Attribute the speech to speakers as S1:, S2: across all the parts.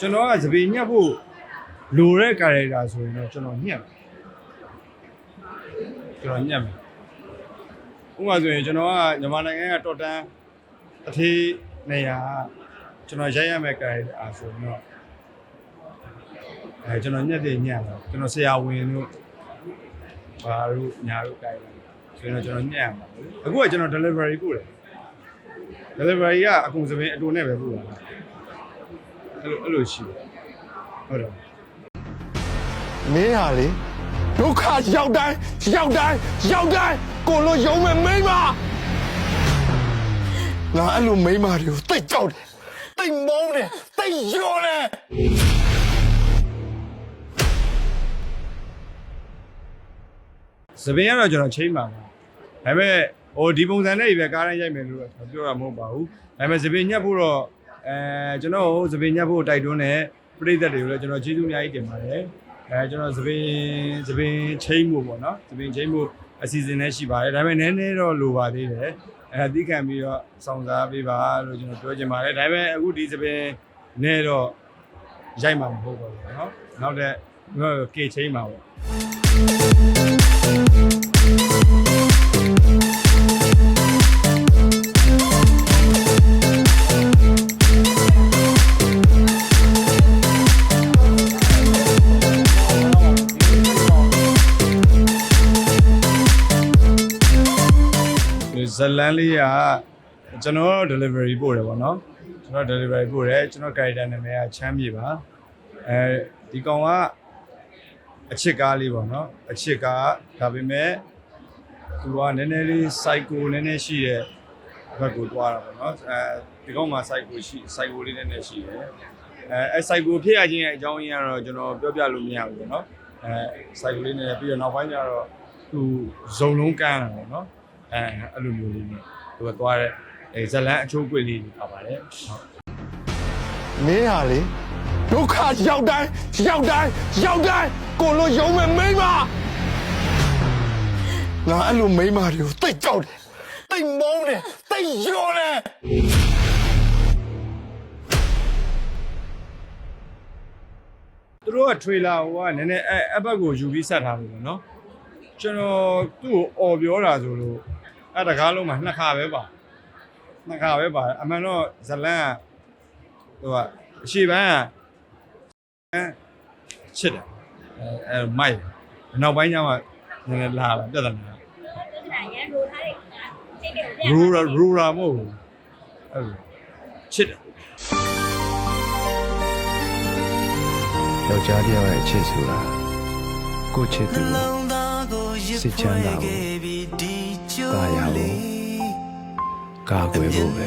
S1: ကျွန်တော်ကသပေညက်ဖို့လိုတဲ့ character ဆိုရင်တော့ကျွန်တော်ညက်မယ်ကျွန်တော်ညက်မယ်ဥပမာဆိုရင်ကျွန်တော်ကမြန်မာနိုင်ငံကတော်တန်အထေးနေရာကျွန်တော်ရိုက်ရမယ့် character ဆိုရင်တော့အဲကျွန်တော်ညက်တယ်ညက်တော့ကျွန်တော်ဆရာဝန်တို့ဘာတို့ညာတို့ character ဆိုရင်တော့ကျွန်တော်ညက်ရမှာအခုကကျွန်တော် delivery ပို့တယ် delivery ကအကုန်စပင်းအတူနဲ့ပဲပို့တာ အဲ့လိုအဲ့လိုရှိတယ်ဟုတ်တယ်
S2: မင်းဟာလေဒုက္ခရောက်တိုင်းရောက်တိုင်းရောက်တိုင်းကိုလိုယုံမဲ့မိန်းမငါအဲ့လိုမိန်းမတွေကိုတိတ်ကြောက်တယ်တိတ်မုန်းတယ်တိတ်ယွန်းတယ်
S1: စပင်းကတော့ကျွန်တော်ချိန်ပါပါဒါပေမဲ့ဟိုဒီပုံစံနဲ့ပဲကားတိုင်းရိုက်မယ်လို့တော့ပြောတာမဟုတ်ပါဘူးဒါပေမဲ့စပင်းညက်ဖို့တော့ အဲကျွန်တော်ဟိုစပင်းညက်ဖို့တိုက်တွန်းတဲ့ပြည်သက်တွေကိုလည်းကျွန်တော်ကျေးဇူးအများကြီးတင်ပါတယ်အဲကျွန်တော်စပင်းစပင်းချိန်ဖို့ပေါ့နော်စပင်းချိန်ဖို့အစီအစဉ်နဲ့ရှိပါတယ်ဒါပေမဲ့နည်းနည်းတော့လိုပါသေးတယ်အဲအသိခံပြီးတော့စောင့်စားပေးပါလို့ကျွန်တော်ပြောချင်ပါတယ်ဒါပေမဲ့အခုဒီစပင်းနဲ့တော့ရိုက်မှာမဟုတ်ပါဘူးเนาะနောက်တဲ့ကေချိန်မှာပေါ့ ဇလန်လေးကကျွန်တော် delivery ပို့တယ်ပေါ့နော်ကျွန်တော် delivery ပို့တယ်ကျွန်တော် character နာမည်ကချမ်းမြေပါအဲဒီကောင်ကအချစ်ကားလေးပေါ့နော်အချစ်ကားဒါပေမဲ့သူကနည်းနည်းလေး psycho နည်းနည်းရှိတဲ့ဘက်ကိုတွားတာပေါ့နော်အဲဒီကောင်မှာ psycho ရှိ psycho လေးနည်းနည်းရှိတယ်အဲအဲ psycho ဖြစ်ရခြင်းရဲ့အကြောင်းရင်းကတော့ကျွန်တော်ပြောပြလို့မရဘူးပေါ့နော်အဲ psycho လေးနည်းနည်းပြီးတော့နောက်ပိုင်းကျတော့သူဇုံလုံးကန်းတာပေါ့နော် အဲအဲ့လိုမျိုးလေးနဲ့သူကသွားတဲ့အဲဇလန်အချိုးကွေလေးတွေပါပါတယ်ဟုတ်
S2: မင်းဟာလေဒုက္ခရောက်တိုင်းရောက်တိုင်းရောက်တိုင်းကိုလိုယုံမဲ့မိန်းမငါအဲ့လိုမိန်းမတွေကိုတိတ်ကြောက်တယ်တိတ်မုန်းတယ်တိတ်ယွန်းတယ်
S1: သူတို့က trailer ဟိုကနည်းနည်းအဲအဘက်ကိုယူပြီးဆက်ထားလို့ပေါ့နော်ကျွန်တော်သူ့ကိုអော်ပြောတာဆိုလို့ အဲတကားလုံးမှာနှစ်ခါပဲပါနှစ်ခါပဲပါအမှန်တော့ဇလန်ကဟိုကအရှိပန်းကအဲချစ်တယ်အဲအဲမိုက်နောက်ပိုင်းကျမှနည်းနည်းလာတာပြဿနာ
S3: ပြဿနာရန်ရိုထားတဲ့စိတ်တွေကို
S1: ရူရာရူရာမဟုတ်ဘူးအဲ့လိုချစ်တယ်
S4: ယောက်ျားတစ်ယောက်ရဲ့အချစ်ဆိုတာကိုယ့်ချစ်သူကိုစိတ်ချမ်းသာဖို့ တာယာဖို့ကာကွယ်ဖို့ပဲ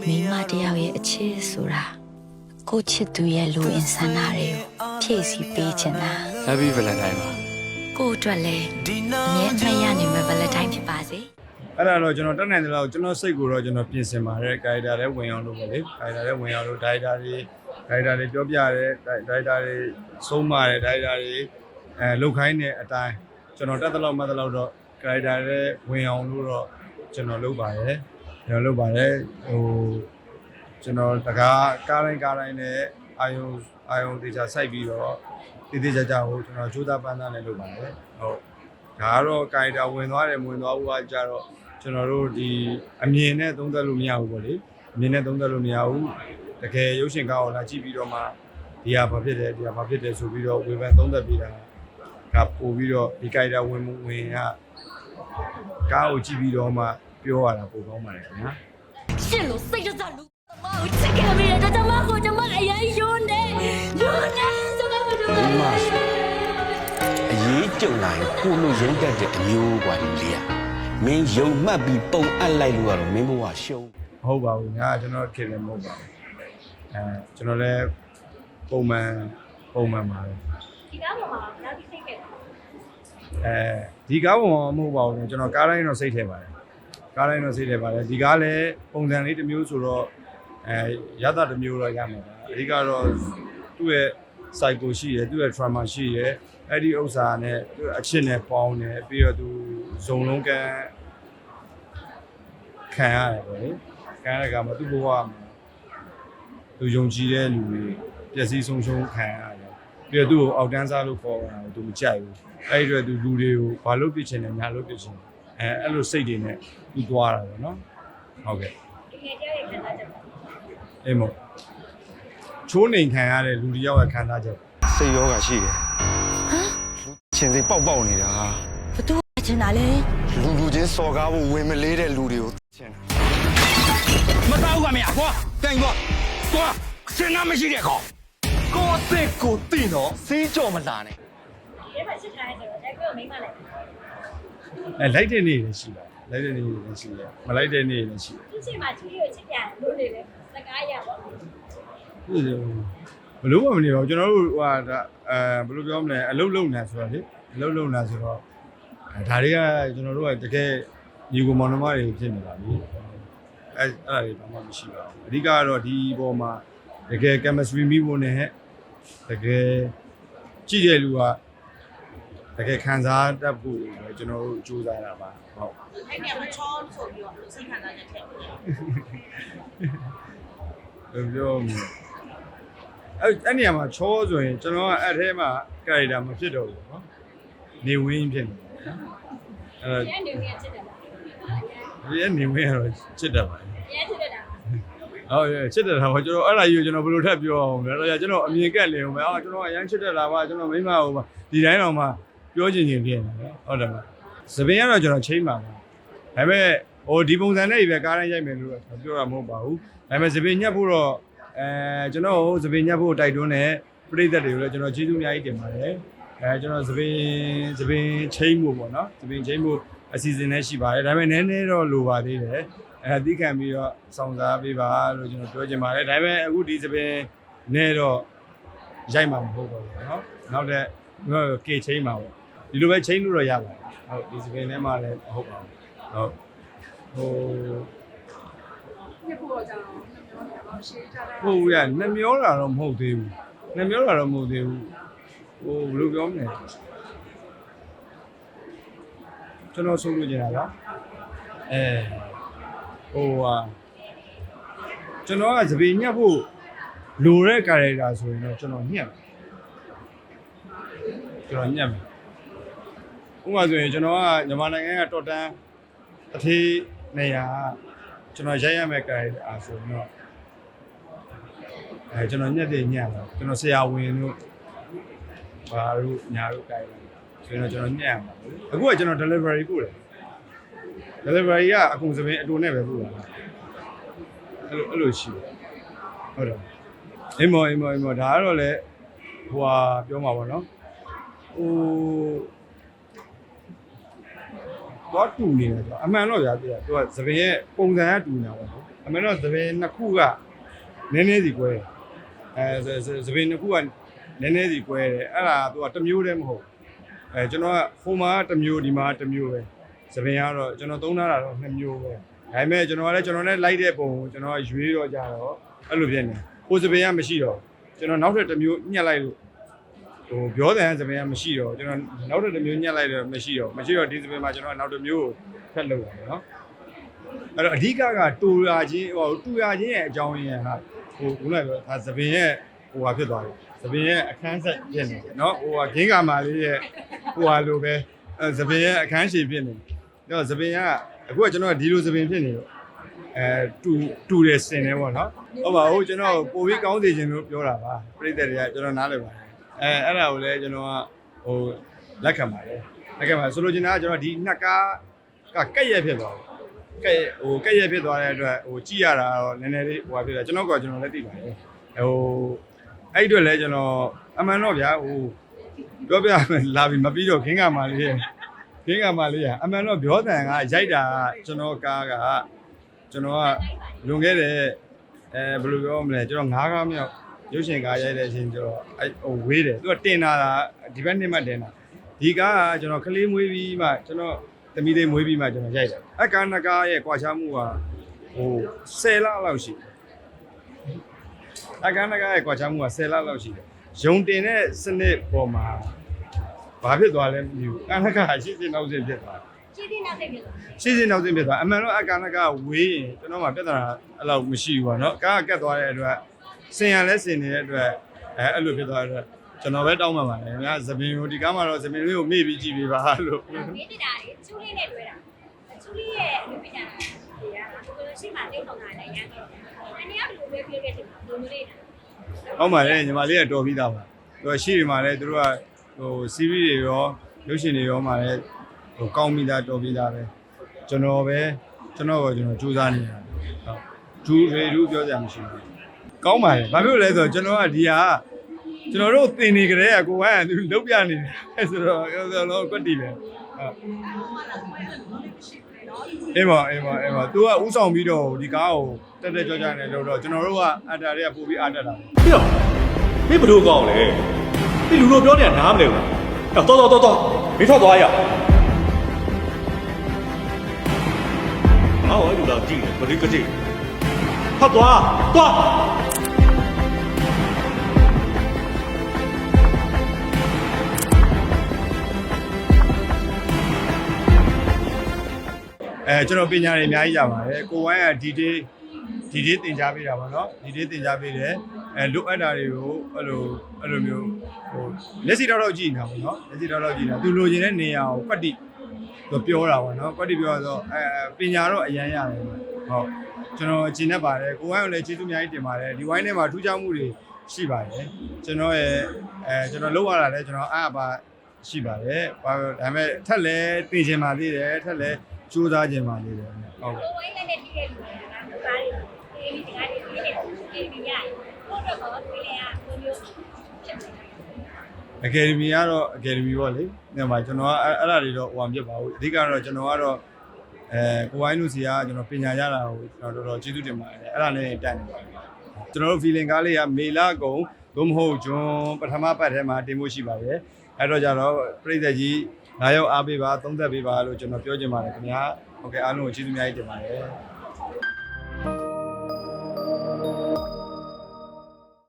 S5: မိန်းမတစ်ယောက်ရဲ့အချစ်ဆိုတာကိုယ့်ချစ်သူရဲ့လူအင်ဆန္ဒတွေကိုဖြည့်ဆည်းပေးချင်တာ
S4: Happy Valentine ပါ
S5: ကိုယ့်အတွက်လည်းအမြဲအမှတ်ရနိုင်မယ့် Valentine ဖြစ်ပါစေ
S1: အဲ့ဒါတော့ကျွန်တော်တက်နိုင်တယ်လို့ကျွန်တော်စိတ်ကိုတော့ကျွန်တော်ပြင်ဆင်ပါတယ်ဂိုင်တာလည်းဝင်အောင်လုပ်ပါလေဂိုင်တာလည်းဝင်အောင်လုပ်ဒိုင်တာတွေဒိုင်တာတွေပြောပြတယ်ဒိုင်ဒိုင်တာတွေဆုံးမတယ်ဒိုင်တာတွေအဲလုတ်ခိုင်းတဲ့အတိုင်းကျွန်တော်တက်တဲ့လောက်မှတ်တဲ့လောက်တော့ ဂိုင်တာလည်းဝင်အောင်လို့တော့ကျွန်တော်လုပ်ပါတယ်ကျွန်တော်လုပ်ပါတယ်ဟိုကျွန်တော်တကားကားတိုင်းကားတိုင်းနဲ့အာယုံအာယုံတေချာစိုက်ပြီးတော့တည်တည်ကြကြဟိုကျွန်တော်ကြိုးစားပန်းစားနဲ့လုပ်ပါတယ်ဟုတ်ဒါကတော့ကာရီတာဝင်သွားတယ်မဝင်သွားဘူးကကြတော့ကျွန်တော်တို့ဒီအမြင်နဲ့သုံးသပ်လို့မရဘူးပေါ့လေအမြင်နဲ့သုံးသပ်လို့မရဘူးတကယ်ရုပ်ရှင်ကားကိုလာကြည့်ပြီးတော့မှဒီဟာဘာဖြစ်တယ်ဒီဟာဘာဖြစ်တယ်ဆိုပြီးတော့ဝေဖန်သုံးသပ်ပြီးတာကပို့ပြီးတော့ဒီကာရီတာဝင်မှုဝင်က ကားကိုကြည့်ပြီးတော့မှပြောရတာပိုကောင်းပါတယ်ခင်ဗျာ
S3: ရှင့်လို့စိတ်တသက်လူမကိုချစ်ခဲ့မိတယ်ဒါကြောင့်မကိုကျွန်မအရင်ယွန်းတယ်ယွန်းတယ်ဆိုတော့ကျွန်မ
S6: မိန်းမဆိုအရေးကြုံလာရင်ကိုလိုရင်းတတ်တဲ့အမျိုးกว่าဒီလေးอ่ะမင်းယုံမှတ်ပြီးပုံအပ်လိုက်လို့ကတော့မင်းဘဝရှုံး
S1: မဟုတ်ပါဘူးငါကျွန်တော်ခင်လည်းမဟုတ်ပါဘူးအဲကျွန်တော်လည်းပုံမှန်ပုံမှန်ပါပဲ
S3: ဒီကားပေါ်မှာနောက်ပြီးစိတ်ခဲ့တာ
S1: အဲဒီကားပုံမှာမဟုတ်ပါဘူးကျွန်တော်ကားတိုင်းတော့စိတ်ထဲပါတယ်ကားတိုင်းတော့စိတ်ထဲပါတယ်ဒီကားလည်းပုံစံလေးတစ်မျိုးဆိုတော့အဲရသတစ်မျိုးတော့ရမှာပါအဓိကတော့သူ့ရဲ့ cycle ရှိတယ်သူ့ရဲ့ trauma ရှိတယ်အဲ့ဒီဥစ္စာနဲ့သူ့အချစ်နဲ့ပေါင်းတယ်ပြီးတော့သူဇုံလုံးကန်းခံရတယ်ပေါ့လေခံရတဲ့ကမှသူ့ဘဝမှာသူယုံကြည်တဲ့လူတွေပျက်စီးဆုံးရှုံးခံရတယ် ပြီးတော့သူ့ကိုအောက်တန်းစားလို့ခေါ်တာကိုသူမကြိုက်ဘူးအဲ့ဒီအတွက်သူလူတွေကိုဘာလို့ပြစ်ချင်လဲညာလို့ပြစ်ချင်လဲအဲအဲ့လိုစိတ်တွေနဲ့သူသွားတာပေါ့နော်ဟုတ်ကဲ့
S3: တကယ်ကြောက်ရခံစားချက်ပါ
S1: အေးမို့ချိုးနေခံရတဲ့လူတစ်ယောက်ရဲ့ခံစားချက်
S2: စိတ်ရောဂါရှိတယ်လူချင်းစိတ်ပေါက်ပေါက်နေတာ
S5: ဘသူချင်တာလဲ
S2: လူလူချင်းစော်ကားဖို့ဝင်မလေးတဲ့လူတွေကိုချင်းတာ
S7: မတောက်ပါမရကွာတိုင်ကွာကွာစင်နာမရှိတဲ့ကောင်
S2: ကိုအစ်စ်ကိုတိတော့စေးကြော်မလာနဲ့
S3: ဒီမှာစစ်ထားရဲဆိုတော့ဒါကိုမိမလိုက်
S1: အဲလိုက်တဲ့နေ့လည်းရှိပါတယ်လိုက်တဲ့နေ့လည်းရှိတယ်မလိုက်တဲ့နေ့လည်းရှိတယ်
S3: ဒီချိန်မှာချီကိုချစ်ပြန်လို့နေလေစကားရပါဘူး
S1: ဘလို့မှမနေပါဘူးကျွန်တော်တို့ဟိုဟာဒါအဲဘယ်လိုပြောမလဲအလုတ်လုံနေဆိုတော့လေအလုတ်လုံနေဆိုတော့အဲဒါတွေကကျွန်တော်တို့ကတကယ်ညီကိုမောင်နှမတွေဖြစ်နေတာလीအဲအဲ့ဒါတွေဘာမှမရှိပါဘူးအဓိကကတော့ဒီဘောမှာ တကယ် chemistry မိဖို့နဲ့တကယ်ကြည့်တဲ့လူကတကယ်ခံစားတတ်ဖို့ပဲကျွန်တော်တို့စူးစမ်းတာပါဟုတ်
S8: အဲ့ဒီမှာချောဆိုပြီးတော့စိတ်ခံစားချက်ထည့်ပြီးတယ်
S1: ဘယ်ပြောမလဲအဲ့အဲ့နေရာမှာချောဆိုရင်ကျွန်တော်ကအဲ့ထဲမှာကာရီတာမဖြစ်တော့ဘူးเนาะနေဝင်းဖြစ်နေတယ်အဲ့
S3: ရဲနေနေချစ်တယ်ပါ
S1: ဒီကနေဝင်းကတော့ချစ်တယ်ပါ
S3: ရဲချစ်တယ်တာ
S1: ဟုတ်ရဲ့ချစ်တယ်တာပါကျွန်တော်အဲ့ဒါကြီးကိုကျွန်တော်ဘယ်လိုထပ်ပြောအောင်လဲအဲ့ဒါကျွန်တော်အမြင်ကက်လင်အောင်ပဲအာကျွန်တော်အရန်ချစ်တယ်လားပါကျွန်တော်မိမဟိုပါဒီတိုင်းတော့မှပြောချင်ချင်ဖြစ်နေတယ်ဟုတ်တယ်မစပင်းကတော့ကျွန်တော်ချိန်ပါပါဒါပေမဲ့ဟိုဒီပုံစံနဲ့ပဲကားတိုင်းရိုက်မယ်လို့ပြောတာမဟုတ်ပါဘူးဒါပေမဲ့စပင်းညက်ဖို့တော့အဲကျွန်တော်ဟိုစပင်းညက်ဖို့တိုက်တွန်းတဲ့ပြိသက်တွေကိုလည်းကျွန်တော်ကျေးဇူးအများကြီးတင်ပါတယ်အဲကျွန်တော်စပင်းစပင်းချိန်ဖို့ပေါ့နော်စပင်းချိန်ဖို့အစီအစဉ်နဲ့ရှိပါတယ်ဒါပေမဲ့နည်းနည်းတော့လိုပါသေးတယ် အဲအသိခံပြီးတော့စောင့်စားပေးပါလို့ကျွန်တော်ပြောချင်ပါတယ်ဒါပေမဲ့အခုဒီစပင်နဲ့တော့ရိုက်မှာမဟုတ်ပါဘူးเนาะနောက်တဲ့ကေချင်းမှာပေါ့ဒီလိုပဲချင်းလို့တော့ရပါတယ်ဟုတ်ဒီစပင်ထဲမှာလည်းမဟုတ်ပါဘူးဟုတ်ဟိုဟိုရနှမျောတာတော့မဟုတ်သေးဘူးနှမျောတာတော့မဟုတ်သေးဘူးဟိုဘယ်လိုပြောမလဲကျွန်တော်ဆုံးလို့ကျင်တာလားအဲ ဟိုဟာကျွန်တော်ကစပင်ညက်ဖို့လိုတဲ့ character ဆိုရင်တော့ကျွန်တော်ညက်မယ်ကျွန်တော်ညက်မယ်ဥပမာဆိုရင်ကျွန်တော်ကမြန်မာနိုင်ငံကတော်တန်းအထေးနေရာကျွန်တော်ရိုက်ရမယ့် character အားဆိုရင်တော့အဲကျွန်တော်ညက်တယ်ညက်ပါကျွန်တော်ဆရာဝန်တို့ဘာတို့ညာတို့ character ဆိုရင်တော့ကျွန်တော်ညက်ရမှာအခုကကျွန်တော် delivery ပို့တယ် delivery ကအကုန်စပင်းအတူနဲ့ပဲပို့တာအဲ့လိုအဲ့လိုရှိတယ်ဟုတ်တယ်အိမ်မော်အိမ်မော်အိမ်မော်ဒါကတော့လေဟိုဟာပြောမှာပေါ့နော်ဟိုတော့တူနေတယ်ဆိုတော့အမှန်တော့ရာပြတယ်သူကသပင်ရဲ့ပုံစံကတူနေတာပေါ့နော်အမှန်တော့သပင်နှစ်ခုကနည်းနည်းစီကွဲတယ်အဲသပင်နှစ်ခုကနည်းနည်းစီကွဲတယ်အဲ့ဒါသူကတစ်မျိုးတည်းမဟုတ်အဲကျွန်တော်ကဟိုမှာတစ်မျိုးဒီမှာတစ်မျိုးပဲ သပင်ကတော့ကျွန်တော်သုံးထားတာတော့နှစ်မျိုးပဲဒါပေမဲ့ကျွန်တော်ကလည်းကျွန်တော်နဲ့လိုက်တဲ့ပုံကိုကျွန်တော်ကရွေးတော့ကြတော့အဲ့လိုဖြစ်နေဟိုသပင်ကမရှိတော့ကျွန်တော်နောက်ထပ်တစ်မျိုးညှက်လိုက်လို့ဟိုပြောတဲ့စပင်ကမရှိတော့ကျွန်တော်နောက်တစ်မျိုးညက်လိုက်တော့မရှိတော့မရှိတော့ဒီစပင်မှာကျွန်တော်နောက်တစ်မျိုးကိုဖက်လုပ်ရတယ်နော်အဲ့တော့အဓိကကတူရချင်းဟိုတူရချင်းရဲ့အကြောင်းရင်းဟာဟိုခုနကပြောဒါစပင်ရဲ့ဟိုဟာဖြစ်သွားတယ်စပင်ရဲ့အခန်းဆက်ဖြစ်နေတယ်နော်ဟိုဟာဂင်းကာမာလေးရဲ့ဟိုဟာလိုပဲအဲစပင်ရဲ့အခန်းရှည်ဖြစ်နေတယ် အဲ့တော့စပင်ကအခုကကျွန်တော်ကဒီလိုစပင်ဖြစ်နေတော့အဲတူတူတယ်စင်တယ်ပေါ့နော်ဟုတ်ပါဘူးကျွန်တော်ပိုပြီးကောင်းစေခြင်းလို့ပြောတာပါပြိတ္တတွေကကျွန်တော်နားလည်ပါတယ်အဲအဲ့ဒါကိုလည်းကျွန်တော်ကဟိုလက်ခံပါတယ်လက်ခံပါဆိုလိုချင်တာကကျွန်တော်ဒီနှစ်ကားကကက်ရက်ဖြစ်သွားတယ်ကက်ရက်ဟိုကက်ရက်ဖြစ်သွားတဲ့အတွက်ဟိုကြည့်ရတာတော့နည်းနည်းလေးဟိုဟာဖြစ်တာကျွန်တော်ကကျွန်တော်လည်းသိပါတယ်ဟိုအဲ့ဒီအတွက်လည်းကျွန်တော်အမှန်တော့ဗျာဟိုပြောပြမယ်လာပြီမပြီးတော့ခင်းကမာလေးရဲ့ ခင်းကမာလေးရအမှန်တော့ပြောတန်ကရိုက်တာကကျွန်တော်ကားကကျွန်တော်ကလွန်ခဲ့တဲ့အဲဘယ်လိုပြောမလဲကျွန်တော်ငါးကားမြောက်ရုပ်ရှင်ကားရိုက်တဲ့အချိန်ကျတော့အဲ့ဟိုဝေးတယ်သူကတင်လာတာဒီဘက်နှစ်မှတင်တာဒီကားကကျွန်တော်ကလေးမွေးပြီးမှကျွန်တော်သမီးလေးမွေးပြီးမှကျွန်တော်ရိုက်တယ်အကာနကားရဲ့ကွာခြားမှုကဟို10လလောက်ရှိတယ်အကာနကားရဲ့ကွာခြားမှုက10လလောက်ရှိတယ်ယုံတင်တဲ့စနစ်ပေါ်မှာ ဘာဖြစ်သွားလဲမသိဘူးအကာနကားရှင်းရှင်းနောက်ရှင်းဖြစ်သွား
S3: ချစ်တဲ့နောက်သိပြီလား
S1: ရှင်းရှင်းနောက်ရှင်းဖြစ်သွားအမှန်တော့အကာနကားဝေးရင်ကျွန်တော်မှပြဿနာအဲ့လောက်မရှိဘူးပေါ့နော်ကားကကတ်သွားတဲ့အတွက်စင်ရလဲစင်နေတဲ့အတွက်အဲအဲ့လိုဖြစ်သွားတဲ့အတွက်ကျွန်တော်ပဲတောင်းပန်ပါတယ်ခင်ဗျာသပင်ကိုဒီကားမှာတော့သပင်လေးကိုမေ့ပြီးကြည့်ပေးပါလို့
S3: မင်းနေတာလေချူလေးနဲ့တွေ့တာချူလေးရဲ့အလုပ်ပညာတွေကကိုလိုရှိမှတိတ်ဆောင်တာလည်းရမ်းတော့အနေရဘယ်လိုပဲပြောခဲ့တယ်ဘယ်လိုလေး
S1: ဟုတ်ပါတယ်ညီမလေးကတော်ပြီးသားပါသူကရှိနေမှာလဲသူတို့က ဟို series တွေရောရုပ်ရှင်တွေရောမှာလဲဟိုကောင်းပြီးသားတော်ပြီးသားပဲကျွန်တော်ပဲကျွန်တော်ကကျွန်တော်စူးစမ်းနေတာဟုတ်ဒူရေဒူပြောကြမှာရှိဘူးကောင်းပါတယ်ဘာဖြစ်လို့လဲဆိုတော့ကျွန်တော်ကဒီဟာကျွန်တော်တို့တင်နေကြတဲ့ကိုဝိုင်းကသူလုတ်ပြနေတယ်ဆိုတော့ကျွန်တော်ကွက်တီပဲဟုတ်အေးပါအေးပါအေးပါ तू ကဥဆောင်ပြီးတော့ဒီကားကိုတက်တက်ကြွကြွနဲ့လို့တော့ကျွန်တော်တို့ကအတားတွေကပို့ပြီးအားတက်တာပေါ့
S9: ဟေ့ရောမင်းဘယ်လိုကောင်းလဲ ဒီလူလိုပြောနေတာနားမလဲဘူးတော့တော့တော့တော့မင်းထွက်သွားရအော်အဲ့လူတော့ကြည့်တယ်ဘယ်လိုကကြည့်ထွက်သွားသွား
S1: အဲကျွန်တော်ပညာတွေအများကြီးရပါတယ်ကိုဝိုင်းကဒီဒေးဒီဒေးသင်ကြားပေးတာပါเนาะဒီဒေးသင်ကြားပေးတယ် အဲလိုအပ်တာတွေကိုအဲ့လိုအဲ့လိုမျိုးဟိုလက်စီတော့တော့ကြည့်နေတာပေါ့နော်လက်စီတော့တော့ကြည့်နေတာသူလိုချင်တဲ့နေရာကိုပတ်တိသူပြောတာပေါ့နော်ပတ်တိပြောတော့အဲပညာတော့အရန်ရတယ်ဟုတ်ကျွန်တော်အကျဉ်းနဲ့ပါတယ်ကိုဝိုင်းကိုလည်းကျေးဇူးအများကြီးတင်ပါတယ်ဒီဝိုင်းထဲမှာထူးခြားမှုတွေရှိပါတယ်ကျွန်တော်ရဲ့အဲကျွန်တော်လောက်ရတာလဲကျွန်တော်အားပါရှိပါတယ်ဘာဒါပေမဲ့ထက်လဲတင်ချင်ပါသေးတယ်ထက်လဲစူးစမ်းချင်ပါသေးတယ်ဟုတ်ကို
S3: ဝိုင်းနဲ့တည့်ရလို့လားဒါတွေဒီဒီကနေဒီနေဒီရ ဘုတော့ဘာလို့လဲอ่ะဘယ်မျိုးဖြစ်နေလဲ
S1: အကယ်ဒမီကတော့အကယ်ဒမီပေါ့လေ။ဒီမှာကျွန်တော်ကအဲ့အဲ့ဒါတွေတော့ဟိုမှာပြစ်ပါဘူး။အဓိကတော့ကျွန်တော်ကတော့အဲကိုဝိုင်းလူစီကကျွန်တော်ပညာရတာကိုကျွန်တော်တော်တော်ကျေးဇူးတင်ပါတယ်။အဲ့ဒါလည်းတက်နေပါတယ်။ကျွန်တော်တို့ feeling ကားလေးကမေလာကုံသို့မဟုတ်ဂျွန်ပထမပတ်ထဲမှာတင်ဖို့ရှိပါတယ်။အဲ့တော့ကြတော့ပြည်သက်ကြီးလာရောက်အားပေးပါသုံးသက်ပေးပါလို့ကျွန်တော်ပြောချင်ပါတယ်ခင်ဗျာ။ဟုတ်ကဲ့အားလုံးကိုကျေးဇူးအများကြီးတင်ပါတယ်။